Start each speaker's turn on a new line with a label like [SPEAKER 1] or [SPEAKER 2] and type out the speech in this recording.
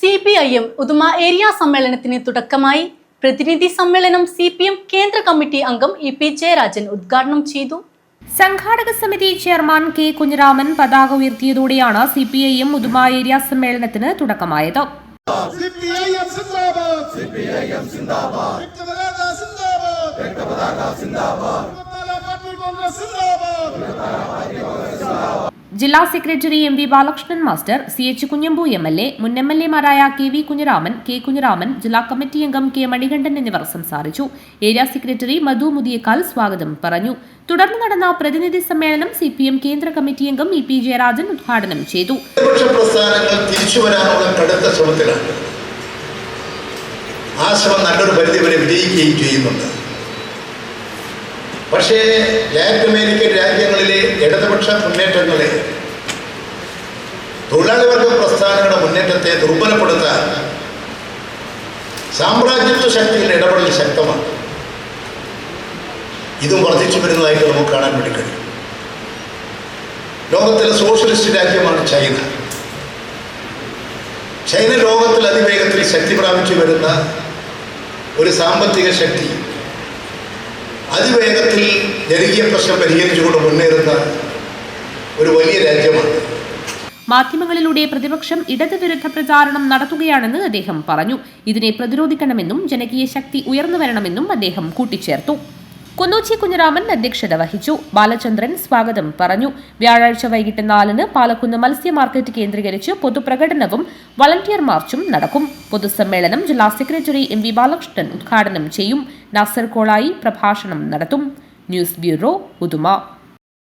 [SPEAKER 1] C P I M Uduma area സമ്മേളനത്തിന് തുടക്കമായി. പ്രതിനിധി സമ്മേളനം സി പി എം കേന്ദ്ര കമ്മിറ്റി അംഗം ഇ പി ജയരാജൻ ഉദ്ഘാടനം ചെയ്തു.
[SPEAKER 2] സംഘാടക സമിതി ചെയർമാൻ കെ കുഞ്ഞിരാമൻ പതാക ഉയർത്തിയതോടെയാണ് C P I M Uduma area സമ്മേളനത്തിന് തുടക്കമായത്.
[SPEAKER 3] സിപിഐഎം സിന്ദാബാദ്. സിപിഐഎം സിന്ദാബാദ്. രക്തപതാക സിന്ദാബാദ് രക്തപതാക സിന്ദാബാദ് പാർട്ടി കോൺഗ്രസ് സിന്ദാബാദ്
[SPEAKER 2] ജില്ലാ secretary M V Balakrishnan master C H Kunhambu M L A മുൻ M L എമാരായ K V Kunhiraman K Kunhiraman ജില്ലാ കമ്മിറ്റി അംഗം കെ മണികണ്ഠൻ എന്നിവർ സംസാരിച്ചു. ഏരിയ സെക്രട്ടറി മധു മുതിയേക്കാൽ സ്വാഗതം പറഞ്ഞു. തുടർന്ന് നടന്ന പ്രതിനിധി സമ്മേളനം സി പി എം കേന്ദ്ര കമ്മിറ്റി അംഗം ഇ പി ജയരാജൻ ഉദ്ഘാടനം ചെയ്തു.
[SPEAKER 4] പക്ഷേ ലാറ്റിൻ അമേരിക്കൻ രാജ്യങ്ങളിലെ ഇടതുപക്ഷ മുന്നേറ്റങ്ങളെ തൊഴിലാളി വർഗ പ്രസ്ഥാനങ്ങളുടെ മുന്നേറ്റത്തെ ദുർബലപ്പെടുത്താൻ സാമ്രാജ്യത്വ ശക്തികളുടെ ഇടപെടൽ ശക്തമാണ്. ഇതും വർദ്ധിച്ചു വരുന്നതായിട്ട് നമുക്ക് കാണാൻ വേണ്ടി കഴിയും. ലോകത്തിലെ സോഷ്യലിസ്റ്റ് രാജ്യമാണ് ചൈന. ചൈന ലോകത്തിൽ അതിവേഗത്തിൽ ശക്തി പ്രാപിച്ചു വരുന്ന ഒരു സാമ്പത്തിക ശക്തി അതിവേഗത്തിൽ ജനകീയ പ്രശ്നം പരിഹരിച്ചുകൊണ്ട് മുന്നേറുന്ന ഒരു വലിയ രാജ്യമാണ്.
[SPEAKER 2] മാധ്യമങ്ങളിലൂടെ പ്രതിപക്ഷം ഇടതുവിരുദ്ധ പ്രചാരണം നടത്തുകയാണെന്ന് അദ്ദേഹം പറഞ്ഞു. ഇതിനെ പ്രതിരോധിക്കണമെന്നും ജനകീയ ശക്തി ഉയർന്നു വരണമെന്നും അദ്ദേഹം കൂട്ടിച്ചേർത്തു. കുന്നൂച്ചി കുഞ്ഞിരാമൻ അധ്യക്ഷത വഹിച്ചു. ബാലചന്ദ്രൻ സ്വാഗതം പറഞ്ഞു. വ്യാഴാഴ്ച വൈകിട്ട് നാലിന് പാലക്കുന്ന് മത്സ്യ മാർക്കറ്റ് കേന്ദ്രീകരിച്ച് പൊതുപ്രകടനവും വളണ്ടിയർ മാർച്ചും നടക്കും. പൊതുസമ്മേളനം ജില്ലാ സെക്രട്ടറി എം വി ബാലകൃഷ്ണൻ ഉദ്ഘാടനം ചെയ്യും. നാസർ കോളായി പ്രഭാഷണം നടത്തും. News bureau Uduma.